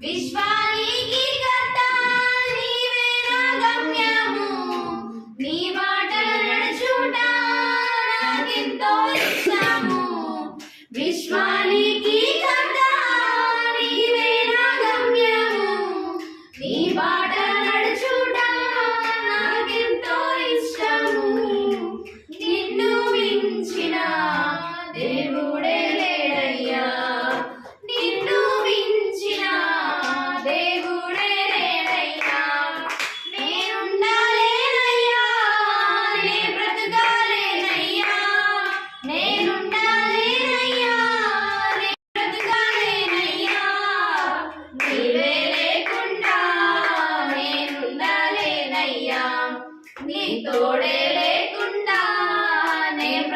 Vishwa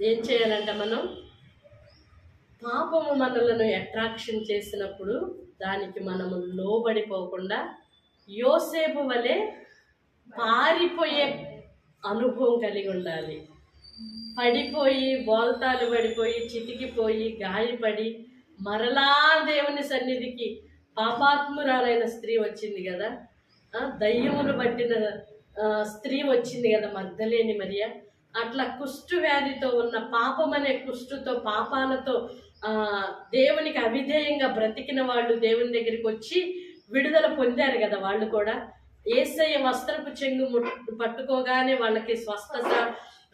ఏం చేయాలంటే మనం? పాపము మనలను అట్రాక్షన్ చేసినప్పుడు దానికి మనము లోబడిపోకుండా యోసేపు వలె పారిపోయే అనుభవం కలిగి ఉండాలి. పడిపోయి బోల్తాలు పడిపోయి చితికిపోయి గాయపడి మరలా దేవుని సన్నిధికి పాపాత్మురాలైన స్త్రీ వచ్చింది కదా? దయ్యమును పట్టిన స్త్రీ వచ్చింది కదా మగ్ధలేని మరియ. అట్లా కుష్టు వ్యాధితో ఉన్న పాపం అనే కుష్టుతో పాపాలతో దేవునికి అవిధేయంగా బ్రతికిన వాళ్ళు దేవుని దగ్గరికి వచ్చి విడుదల పొందారు కదా వాళ్ళు కూడా. ఏసయ్య వస్త్రపు చెంగు ముట్టు పట్టుకోగానే వాళ్ళకి స్వస్థత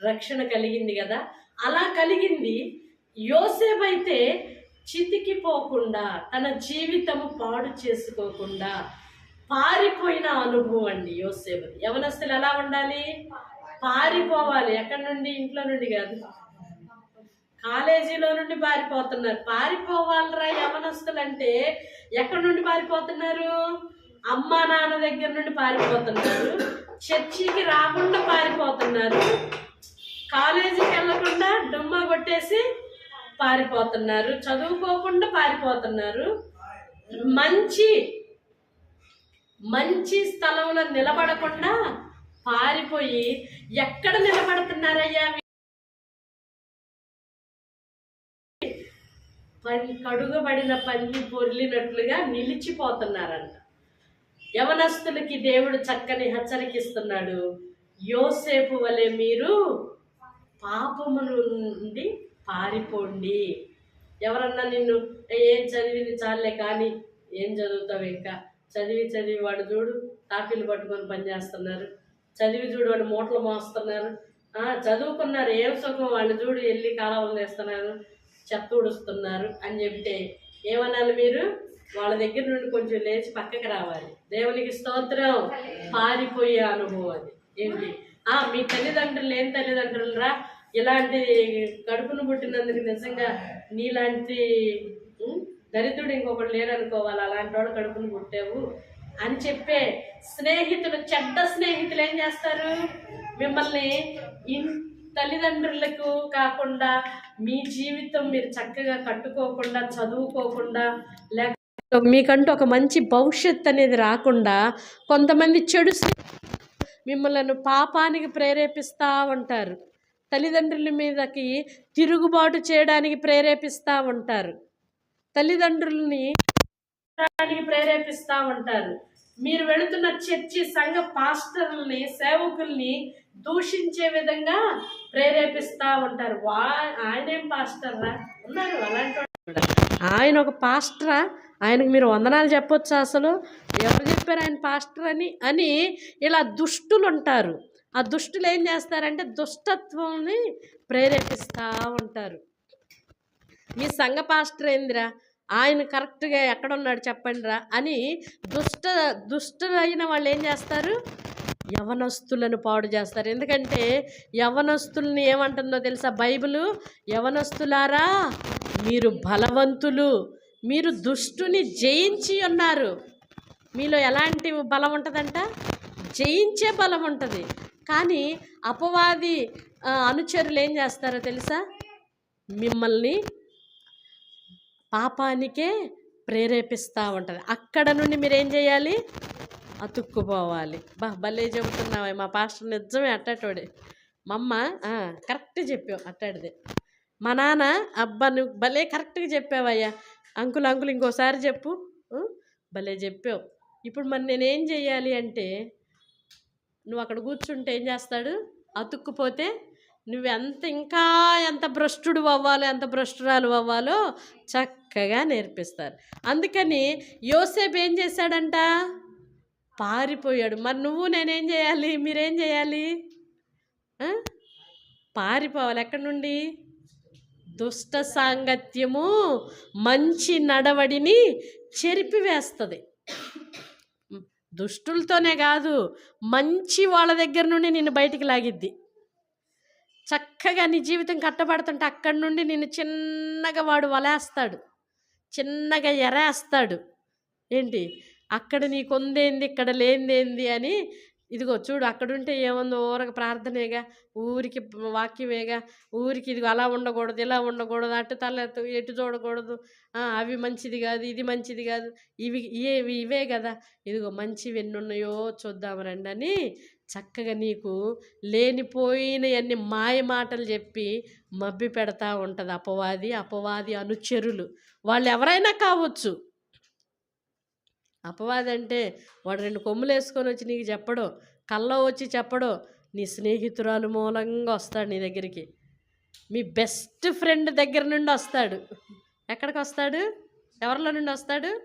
రక్షణ కలిగింది కదా. అలా కలిగింది. యోసేపు అయితే చితికిపోకుండా తన జీవితము పాడు చేసుకోకుండా పారిపోయిన అనుభవం అండి యోసేపు. యవనస్తులు ఎలా ఉండాలి? పారిపోవాలి. ఎక్కడి నుండి? ఇంట్లో నుండి కాదు. కాలేజీలో నుండి పారిపోతున్నారు. పారిపోవాలరా యవనస్తులు అంటే ఎక్కడి నుండి పారిపోతున్నారు? అమ్మా నాన్న దగ్గర నుండి పారిపోతున్నారు. చర్చికి రాకుండా పారిపోతున్నారు. కాలేజీకి వెళ్ళకుండా డుమ్మ కొట్టేసి పారిపోతున్నారు. చదువుకోకుండా పారిపోతున్నారు. మంచి మంచి స్థలంలో నిలబడకుండా పారిపోయి ఎక్కడ నిలబడుతున్నారయ్యా పని కడుగబడిన పని పొర్లినట్లుగా నిలిచిపోతున్నారంట. యవనస్తులకి దేవుడు చక్కని హెచ్చరికిస్తున్నాడు. యోసేపు వలె మీరు పాపము నుండి పారిపోండి. ఎవరన్నా నిన్ను ఏం చదివింది చాలే కానీ ఏం చదువుతావు ఇంకా? చదివి చదివి వాడు చూడు తాపీలు పట్టుకొని పనిచేస్తున్నారు చదివి చూడు వాడు మూటలు మోస్తున్నారు. చదువుకున్నారు. ఏం సుఖం? వాళ్ళు చూడు వెళ్ళి కాలువలు వేస్తున్నారు చెత్త ఉడుస్తున్నారు అని చెప్తే ఏమనాలి మీరు? వాళ్ళ దగ్గర నుండి కొంచెం లేచి పక్కకి రావాలి. దేవునికి స్తోత్రం. పారిపోయే అనుభవం అది. ఏంటి? ఆ మీ తల్లిదండ్రులు ఏం తల్లిదండ్రులు రా? ఇలాంటి కడుపును పుట్టినందుకు నిజంగా నీలాంటి దరిద్రుడు ఇంకొకటి లేరనుకోవాలి అలాంటి వాడు కడుపును పుట్టావు అని చెప్పే స్నేహితులు చెడ్డ స్నేహితులు ఏం చేస్తారు? మిమ్మల్ని ఇన్ తల్లిదండ్రులకు కాకుండా మీ జీవితం మీరు చక్కగా కట్టుకోకుండా చదువుకోకుండా లేక మీకంటూ ఒక మంచి భవిష్యత్ అనేది రాకుండా కొంతమంది చెడు మిమ్మల్ని పాపానికి ప్రేరేపిస్తూ ఉంటారు. తల్లిదండ్రుల మీదకి తిరుగుబాటు చేయడానికి ప్రేరేపిస్తూ ఉంటారు. తల్లిదండ్రుల్ని ప్రేరేపిస్తూ ఉంటారు. మీరు వెళుతున్న చర్చి సంఘ పాస్టర్లని సేవకుల్ని దూషించే విధంగా ప్రేరేపిస్తూ ఉంటారు. వా ఆయనేం పాస్టర్రా ఉన్నారు అలాంటి. ఆయన ఒక పాస్టరా? ఆయనకు మీరు వందనాలు చెప్పొచ్చు అసలు? ఎవరు చెప్పారు ఆయన పాస్టర్ అని? అని ఇలా దుష్టులు ఉంటారు. ఆ దుష్టులు ఏం చేస్తారంటే దుష్టత్వంని ప్రేరేపిస్తూ ఉంటారు. మీ సంఘ పాస్టర్ ఏందిరా? ఆయన కరెక్ట్గా ఎక్కడున్నాడు చెప్పండి రా అని దుష్ట దుష్టులైన వాళ్ళు ఏం చేస్తారు? యవనస్తులను పాడు చేస్తారు. ఎందుకంటే యవనస్తుల్ని ఏమంటుందో తెలుసా బైబిల్? యవనస్తులారా మీరు బలవంతులు మీరు దుష్టుని జయించి ఉన్నారు. మీలో ఎలాంటి బలం ఉంటుందంట? జయించే బలం ఉంటుంది. కానీ అపవాది అనుచరులు ఏం చేస్తారో తెలుసా? మిమ్మల్ని పాపానికే ప్రేరేపిస్తూ ఉంటుంది అక్కడ నుండి మీరు ఏం చేయాలి? అతుక్కుపోవాలి. బా భలే చెబుతున్నావే మా పాస్టర్ నిజమే అట్టటోడే. మా అమ్మ కరెక్ట్ చెప్పావు అట్టాడిదే. మా నాన్న అబ్బా నువ్వు భలే కరెక్ట్గా చెప్పావయ్యా. అంకుల్ అంకుల్ ఇంకోసారి చెప్పు. భలే చెప్పావు. ఇప్పుడు మరి నేనేం చేయాలి అంటే నువ్వు అక్కడ కూర్చుంటే ఏం చేస్తాడు? అతుక్కుపోతే నువ్వెంత ఇంకా ఎంత భ్రష్టుడు అవ్వాలో ఎంత భ్రష్టురాలు అవ్వాలో చక్కగా నేర్పిస్తారు. అందుకని యోసేపు ఏం చేశాడంట? పారిపోయాడు. మరి నువ్వు నేనేం చేయాలి? మీరేం చేయాలి? పారిపోవాలి. ఎక్కడి నుండి? దుష్ట సాంగత్యము మంచి నడవడిని చెరిపివేస్తుంది. దుష్టులతోనే కాదు మంచి వాళ్ళ దగ్గర నుండి నిన్ను బయటికి లాగిద్ది. చక్కగా నీ జీవితం కట్టబడుతుంటే అక్కడి నుండి నిన్ను చిన్నగా వాడు వలేస్తాడు. చిన్నగా ఎరేస్తాడు. ఏంటి? అక్కడ నీకు ఉందేంది? ఇక్కడ లేనిదేంది అని ఇదిగో చూడు అక్కడుంటే ఏముందో? ఊరక ప్రార్థనేగా ఊరికి వాక్యమేగా ఊరికి ఇదిగో అలా ఉండకూడదు ఇలా ఉండకూడదు అటు తల ఎటు చూడకూడదు. అవి మంచిది కాదు ఇది మంచిది కాదు. ఇవి ఇవి ఇవే కదా. ఇదిగో మంచివి ఎన్నున్నాయో చూద్దాం రండి అని చక్కగా నీకు లేనిపోయిన అన్ని మాయ మాటలు చెప్పి మబ్బి పెడతా ఉంటుంది అపవాది అపవాది అనుచరులు. వాళ్ళు ఎవరైనా కావచ్చు. అపవాది అంటే వాడు రెండు కొమ్ములు వేసుకొని వచ్చి నీకు చెప్పడు కల్లో వచ్చి చెప్పడు నీ స్నేహితురాలు మూలంగా వస్తాడు నీ దగ్గరికి. మీ బెస్ట్ ఫ్రెండ్ దగ్గర నుండి వస్తాడు. ఎక్కడికి వస్తాడు? ఎవరిలో నుండి వస్తాడు?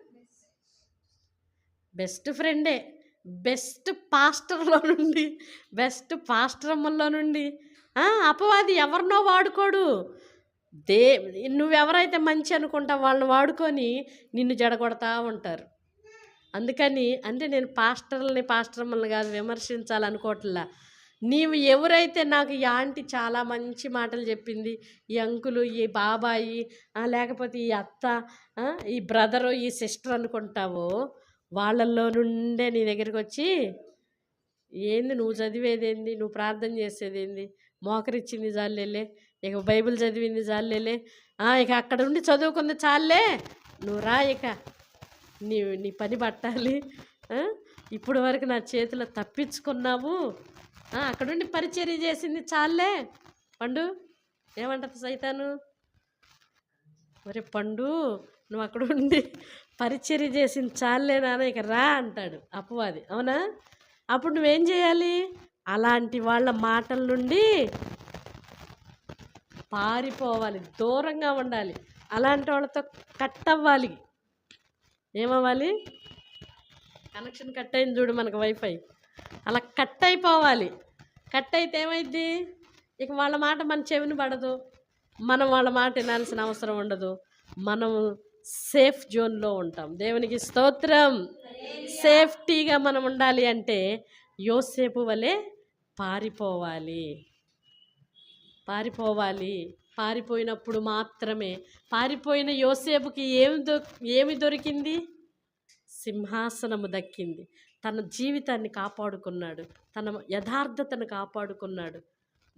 బెస్ట్ ఫ్రెండే. బెస్ట్ పాస్టర్లో నుండి బెస్ట్ పాస్టరమ్మల్లో నుండి. ఆ, అపవాది ఎవరినో వాడుకోడు. దే నువ్వెవరైతే మంచి అనుకుంటావు వాళ్ళని వాడుకొని నిన్ను జడగొడతా ఉంటారు. అందుకని అంటే నేను పాస్టర్లని పాస్టర్మల్ని కాదు విమర్శించాలనుకోవట్లా. నీవు ఎవరైతే నాకు ఈ ఆంటీ చాలా మంచి మాటలు చెప్పింది ఈ అంకులు ఈ బాబాయి లేకపోతే ఈ అత్త ఆ, ఈ బ్రదరు ఈ సిస్టర్ అనుకుంటావో వాళ్ళల్లో నుండే నీ దగ్గరికి వచ్చి ఏంది నువ్వు చదివేదేంది? నువ్వు ప్రార్థన చేసేదేంది? మోకరిచ్చింది చాలేలే ఇక బైబిల్ చదివింది చాలేలే ఆ, ఇక అక్కడ ఉండి చదువుకుంది చాలే నువ్వు రా ఇక. నీ నీ పని పట్టాలి. ఇప్పుడు వరకు నా చేతిలో తప్పించుకున్నావు. అక్కడుండి పరిచర్య చేసింది చాలే పండు ఏమంటది సైతాను? ఒరే పండు నువ్వు అక్కడ ఉండి పరిచర్య చేసింది చాలే నాన్న ఇక రా అంటాడు. అపవాది అవునా? అప్పుడు నువ్వేం చేయాలి? అలాంటి వాళ్ళ మాటల నుండి పారిపోవాలి. దూరంగా ఉండాలి. అలాంటి వాళ్ళతో కట్ అవ్వాలి. ఏమవ్వాలి? కనెక్షన్ కట్ అయింది చూడు మనకు వైఫై అలా కట్ అయిపోవాలి. కట్ అయితే ఏమైద్ది? ఇక వాళ్ళ మాట మన చెవిని పడదు. మనం వాళ్ళ మాట వినాల్సిన అవసరం ఉండదు. మనం సేఫ్ జోన్లో ఉంటాం. దేవునికి స్తోత్రం. సేఫ్టీగా మనం ఉండాలి అంటే యోసేపు వలె పారిపోవాలి. పారిపోవాలి. పారిపోయినప్పుడు మాత్రమే. పారిపోయిన యోసేపుకి ఏమి దొ ఏమి దొరికింది? సింహాసనము దక్కింది. తన జీవితాన్ని కాపాడుకున్నాడు. తన యథార్థతను కాపాడుకున్నాడు.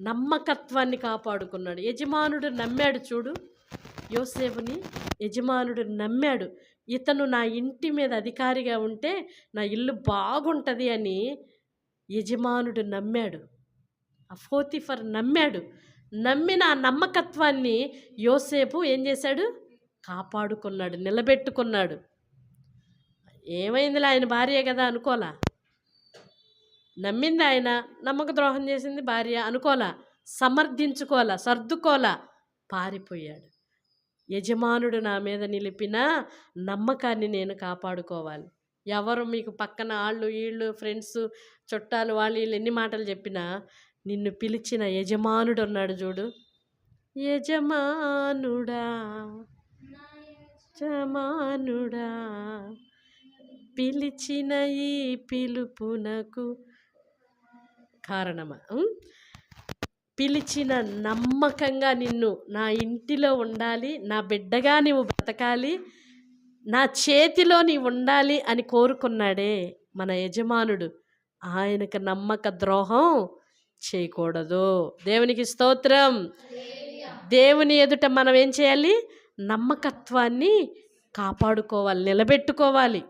నమ్మకత్వాన్ని కాపాడుకున్నాడు. యజమానుడు నమ్మాడు చూడు. యోసేపుని యజమానుడు నమ్మాడు. ఇతను నా ఇంటి మీద అధికారిగా ఉంటే నా ఇల్లు బాగుంటుంది అని యజమానుడు నమ్మాడు. ఆ ఫోతిఫర్ నమ్మాడు. నమ్మిన ఆ నమ్మకత్వాన్ని యోసేపు ఏం చేశాడు? కాపాడుకున్నాడు నిలబెట్టుకున్నాడు. ఏమైందిలే ఆయన భార్య కదా అనుకోలా. నమ్మింది ఆయన నమ్మక ద్రోహం చేసింది భార్య అనుకోలా. సమర్థించుకోలా సర్దుకోలా పారిపోయాడు. యజమానుడు నా మీద నిలిపిన నమ్మకాన్ని నేను కాపాడుకోవాలి. ఎవరు మీకు పక్కన వాళ్ళు వీళ్ళు ఫ్రెండ్స్ చుట్టాలు వాళ్ళు వీళ్ళు ఎన్ని మాటలు చెప్పినా నిన్ను పిలిచిన యజమానుడు ఉన్నాడు చూడు. యజమానుడా యజమానుడా పిలిచిన ఈ పిలుపునకు కారణమా? పిలిచిన నమ్మకంగా నిన్ను నా ఇంటిలో ఉండాలి నా బిడ్డగా నీవు బ్రతకాలి నా చేతిలో నీవు ఉండాలి అని కోరుకున్నాడే మన యజమానుడు. ఆయనకు నమ్మక ద్రోహం చేయకూడదు. దేవునికి స్తోత్రం. దేవుని ఎదుట మనం ఏం చేయాలి? నమ్మకత్వాన్ని కాపాడుకోవాలి నిలబెట్టుకోవాలి.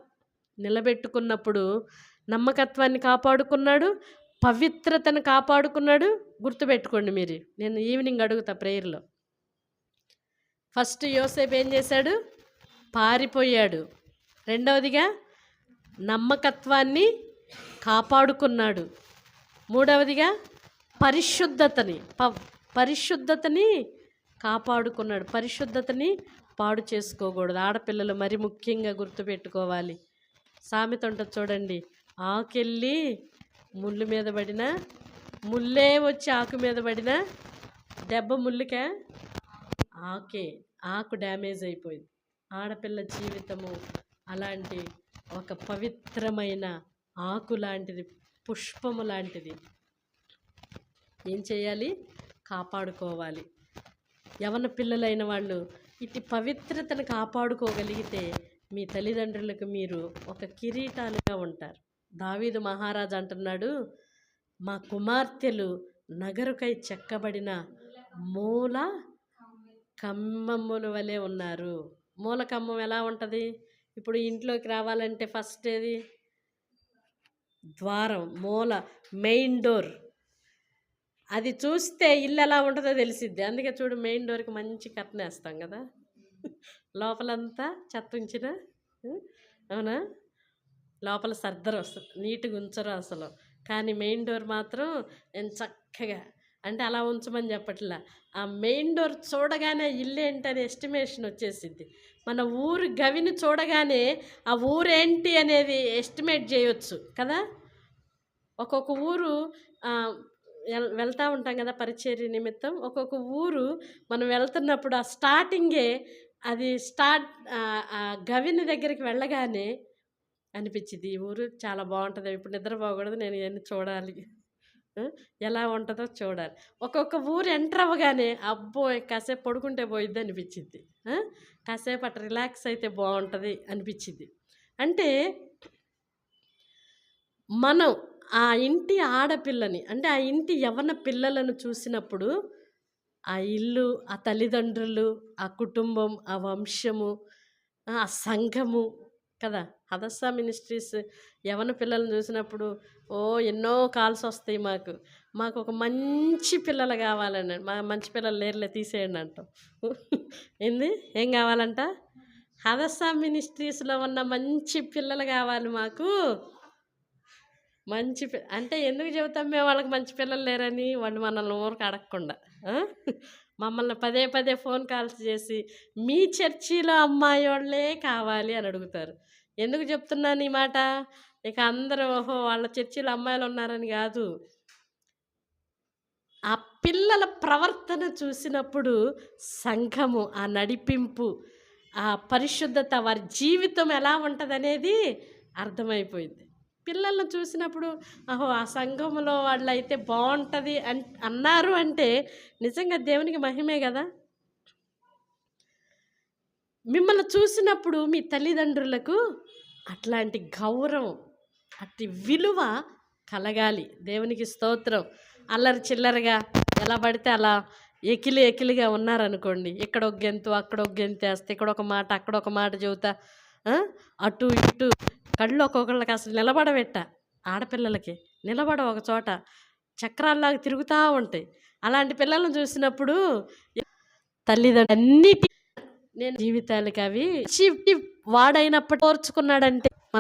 నిలబెట్టుకున్నప్పుడు నమ్మకత్వాన్ని కాపాడుకున్నాడు పవిత్రతను కాపాడుకున్నాడు. గుర్తుపెట్టుకోండి మీరు. నేను ఈవినింగ్ అడుగుతా ప్రేయర్లో. ఫస్ట్ యోసేపు ఏం చేశాడు? పారిపోయాడు. రెండవదిగా నమ్మకత్వాన్ని కాపాడుకున్నాడు. మూడవదిగా పరిశుద్ధతని ప పరిశుద్ధతని కాపాడుకున్నాడు. పరిశుద్ధతని పాడు చేసుకోకూడదు. ఆడపిల్లలు మరి ముఖ్యంగా గుర్తుపెట్టుకోవాలి. సామెత ఉంటుంది చూడండి. ఆకెళ్ళి ముళ్ళు మీద పడినా ముల్లే వచ్చి ఆకు మీద పడినా దెబ్బ ముళ్ళుకే? ఆకే ఆకు డ్యామేజ్ అయిపోయింది. ఆడపిల్ల జీవితము అలాంటి ఒక పవిత్రమైన ఆకు లాంటిది పుష్పము లాంటిది. ఏం చేయాలి? కాపాడుకోవాలి. యవన పిల్లలైన వాళ్ళు ఇటు పవిత్రతను కాపాడుకోగలిగితే మీ తల్లిదండ్రులకు మీరు ఒక కిరీటాలుగా ఉంటారు. దావీదు మహారాజు అంటున్నాడు మా కుమార్తెలు నగరుకై చెక్కబడిన మూల కమ్మముల వలె ఉన్నారు. మూల కమ్మం ఎలా ఉంటుంది? ఇప్పుడు ఇంట్లోకి రావాలంటే ఫస్ట్ ఏది? ద్వారం మూల మెయిన్ డోర్. అది చూస్తే ఇల్లు ఎలా ఉంటుందో తెలిసిద్ది. అందుకే చూడు మెయిన్ డోర్కి మంచి కట్నేస్తాం కదా. లోపలంతా చెత్త ఉంచిన అవునా? లోపల సర్దరు వస్తుంది నీట్గా ఉంచరు అసలు. కానీ మెయిన్ డోర్ మాత్రం నేను చక్కగా అంటే అలా ఉంచమని చెప్పట్లా. ఆ మెయిన్ డోర్ చూడగానే ఇల్లు ఏంటనే ఎస్టిమేషన్ వచ్చేసింది మన ఊరు గవిని చూడగానే ఆ ఊరేంటి అనేది ఎస్టిమేట్ చేయొచ్చు కదా? ఒక్కొక్క ఊరు వెళ్తూ ఉంటాం కదా పరిచర్య నిమిత్తం. ఒక్కొక్క ఊరు మనం వెళ్తున్నప్పుడు ఆ స్టార్టింగే అది స్టార్ట్ గవిని దగ్గరికి వెళ్ళగానే అనిపించింది. ఈ ఊరు చాలా బాగుంటుంది. ఇప్పుడు నిద్రపోకూడదు నేను ఇవన్నీ చూడాలి. ఎలా ఉంటుందో చూడాలి. ఒక్కొక్క ఊరు ఎంటర్ అవ్వగానే అబ్బో కాసేపు పడుకుంటే పోయిద్ది అనిపించింది. కాసేపు అట్లా రిలాక్స్ అయితే బాగుంటుంది అనిపించింది. అంటే మనం ఆ ఇంటి ఆడపిల్లని అంటే ఆ ఇంటి యవన పిల్లలను చూసినప్పుడు ఆ ఇల్లు ఆ తల్లిదండ్రులు ఆ కుటుంబం ఆ వంశము ఆ సంఘము కదా? హదస్స మినిస్ట్రీస్ యవన పిల్లల్ని చూసినప్పుడు ఓ ఎన్నో కాల్స్ వస్తాయి మాకు. మాకు ఒక మంచి పిల్లలు కావాలని మా మంచి పిల్లలు లేరులే తీసేయండి అంటాం. ఏంది? ఏం కావాలంట? హదస్స మినిస్ట్రీస్లో ఉన్న మంచి పిల్లలు కావాలి మాకు. మంచి అంటే ఎందుకు చెబుతాం మేము? వాళ్ళకి మంచి పిల్లలు లేరని వాళ్ళు మనల్ని ఊరికి అడగకుండా మమ్మల్ని పదే పదే ఫోన్ కాల్స్ చేసి మీ చర్చిలో అమ్మాయి వాళ్ళే కావాలి అని అడుగుతారు. ఎందుకు చెప్తున్నాను ఈ మాట? ఇక అందరూ ఓహో వాళ్ళ చర్చిలో అమ్మాయిలు ఉన్నారని కాదు. ఆ పిల్లల ప్రవర్తన చూసినప్పుడు సంఘము ఆ నడిపింపు ఆ పరిశుద్ధత వారి జీవితం ఎలా ఉంటుందనేది అర్థమైపోయింది. పిల్లల్ని చూసినప్పుడు అహో ఆ సంఘంలో వాళ్ళు అయితే బాగుంటుంది అన్ అన్నారు అంటే నిజంగా దేవునికి మహిమే కదా? మిమ్మల్ని చూసినప్పుడు మీ తల్లిదండ్రులకు అట్లాంటి గౌరవం అట్టి విలువ కలగాలి. దేవునికి స్తోత్రం. అల్లరి చిల్లరగా ఎలా పడితే అలా ఎకిలి ఎకిలిగా ఉన్నారనుకోండి. ఇక్కడ ఒక గెంతు అక్కడ ఒక గెంతు వేస్తే ఇక్కడ ఒక మాట అక్కడ ఒక మాట చెబుతా అటు ఇటు కళ్ళు ఒక్కొక్కళ్ళకి అసలు నిలబడబెట్ట. ఆడపిల్లలకి నిలబడ ఒక చోట. చక్రాల్లాగా తిరుగుతూ ఉంటాయి. అలాంటి పిల్లలను చూసినప్పుడు తల్లిదండ్రులు అన్నిటి నేను జీవితాలకి అవి వాడైనప్పుడు వాడైనప్పటి కోర్చుకున్నాడంటే